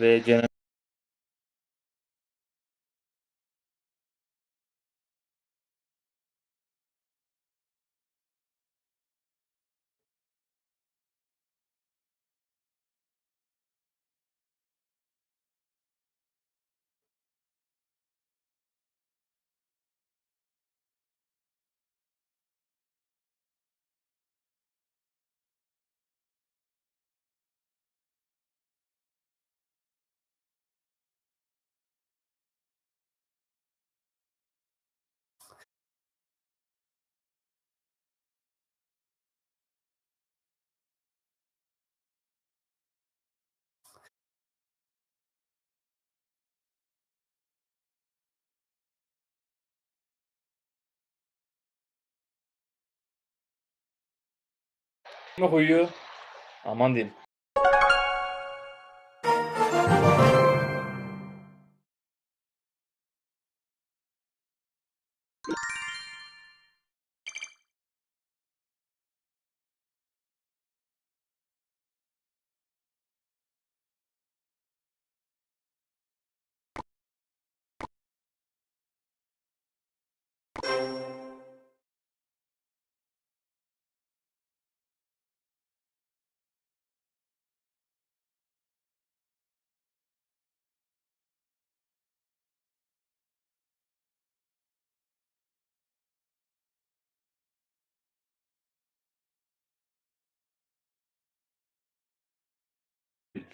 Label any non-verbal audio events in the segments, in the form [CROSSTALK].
Ve Mı koyuyor? Aman diyeyim.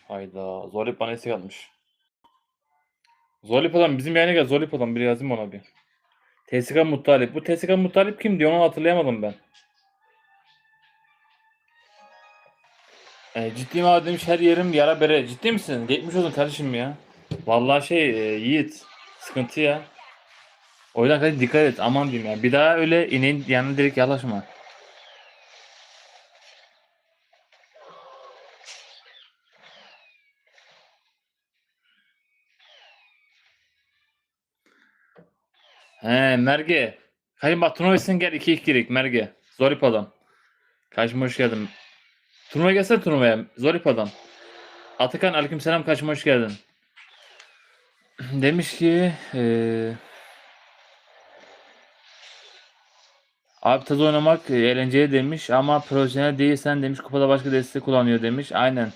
Hayda. Zolip bana istek atmış. Zolip adam bizim yayına gel. Zolip adam bir yazayım ona bir. TSK Muttalip. Bu TSK Muttalip kim diyor onu hatırlayamadım ben. E, ciddi mi abi demiş her yerim yara bere. Ciddi misin? Geçmiş olsun kardeşim ya. Vallahi şey e, Yiğit. Sıkıntı ya. O yüzden kardeşim dikkat et. Aman diyeyim ya. Bir daha öyle ineğin yanına direkt yaklaşma. He Merge. Hayır bak turnuvasın gel 2-2 girik Merge. Zorip adam. Karşıma hoş geldin. Turnuva gelsene turnuvaya. Zorip adam. Atakan aleykümselam karşıma hoş geldin. [CLEARS THROAT] Demiş ki eee Abi taz oynamak e, eğlenceli demiş ama profesyonel değilsen demiş kupada başka destek kullanıyor demiş. Aynen.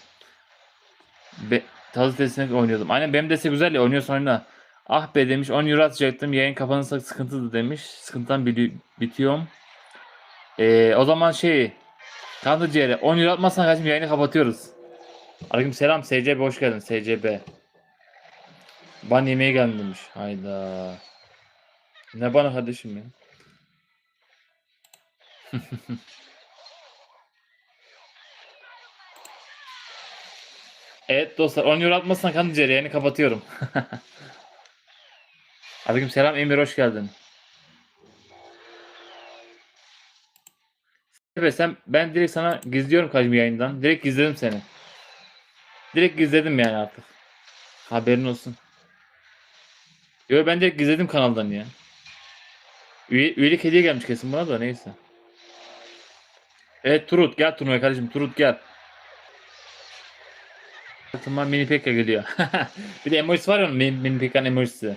Be, taz destek oynuyordum. Aynen benim destek güzel ya oynuyorsun oyna. Ah be demiş 10 euro atacaktım yayın kapanırsa sıkıntılı demiş. Sıkıntıdan bitiyorum. Ee, o zaman şey Kandı ciğeri 10 euro atmazsan kardeşim yayını kapatıyoruz. Aleyküm selam SCB hoş geldin SCB. Ban yemeğe geldim demiş. Hayda. Ne bana kardeşim ya. [LAUGHS] Evet dostlar 10 euro atmazsan kandı ciğeri yayını kapatıyorum. [LAUGHS] Aleyküm selam Emir hoş geldin. Sen ben direkt sana gizliyorum kaçım yayından. Direkt gizledim seni. Direkt gizledim yani artık. Haberin olsun. Yo ben direkt gizledim kanaldan ya. Üye, üyelik hediye gelmiş kesin buna da neyse. Evet Turut gel turnuvaya kardeşim Turut gel. Aklıma mini pekka geliyor. [LAUGHS] bir de emojisi var ya mini, mini pekka'nın emojisi.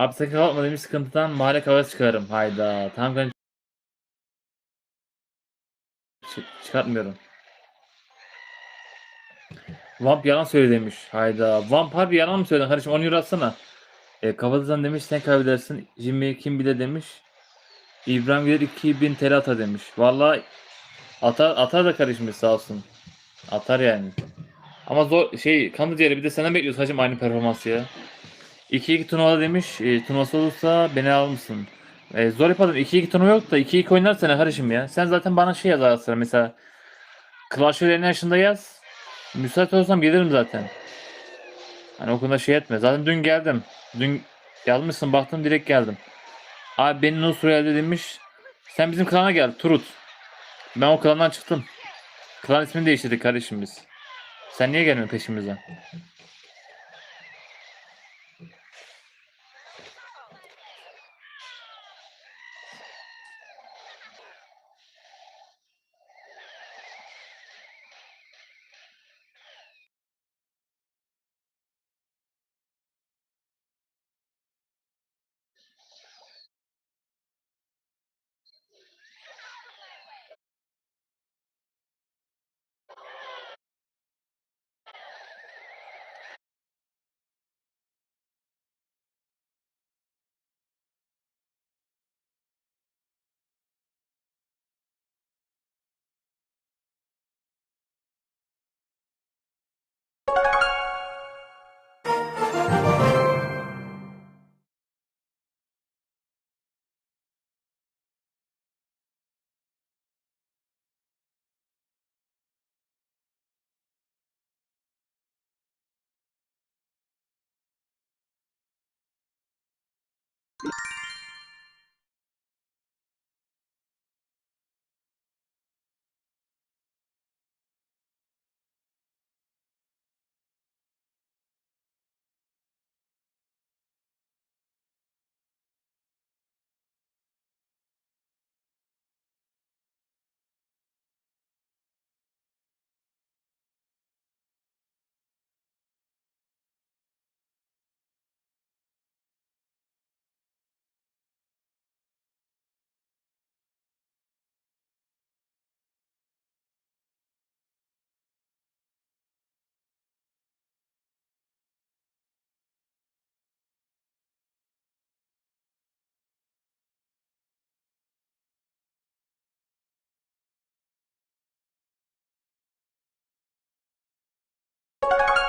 Abi sakın kalkma demiş sıkıntıdan mahalle kavgası çıkarım. Hayda. Ben Çı- çıkartmıyorum. Vamp yalan söyledi demiş. Hayda. Vamp harbi yalan mı söyledin kardeşim? 10 euro atsana. E, kafadan demiş sen kaybedersin. Jimmy kim bile demiş. İbrahim Güler 2000 TL atar demiş. Vallahi atar, atar da kardeşimiz sağ olsun. Atar yani. Ama zor şey kandı diğeri bir de senden bekliyoruz hacım aynı performansı ya. 2-2 turnuvada demiş. E, turnuvası olursa beni alır mısın? E, zor yapadım. 2-2 turnuva yok da 2-2 oynarsan kardeşim ya. Sen zaten bana şey yaz ara sıra mesela. Clash Royale yaşında yaz. Müsait olsam gelirim zaten. Hani o şey etme. Zaten dün geldim. Dün yazmışsın baktım direkt geldim. Abi beni Nus Royale'de demiş. Sen bizim klana gel Turut. Ben o klandan çıktım. Klan ismini değiştirdik kardeşim biz. Sen niye gelmiyorsun peşimizden? you you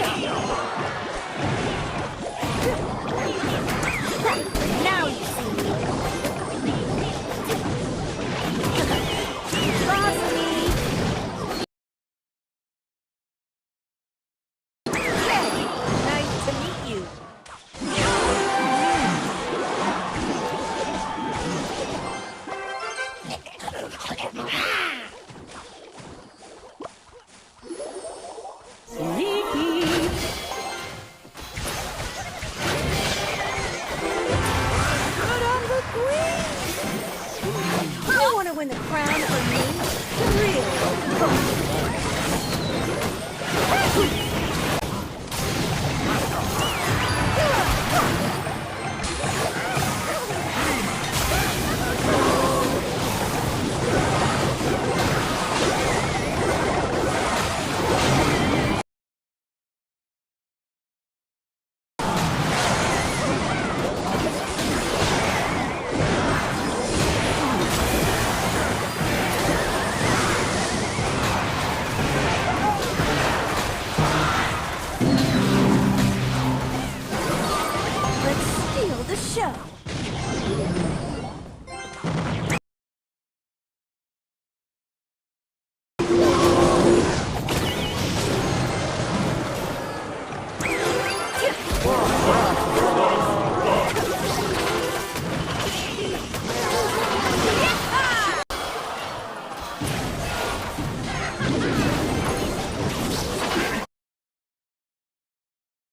Yeah.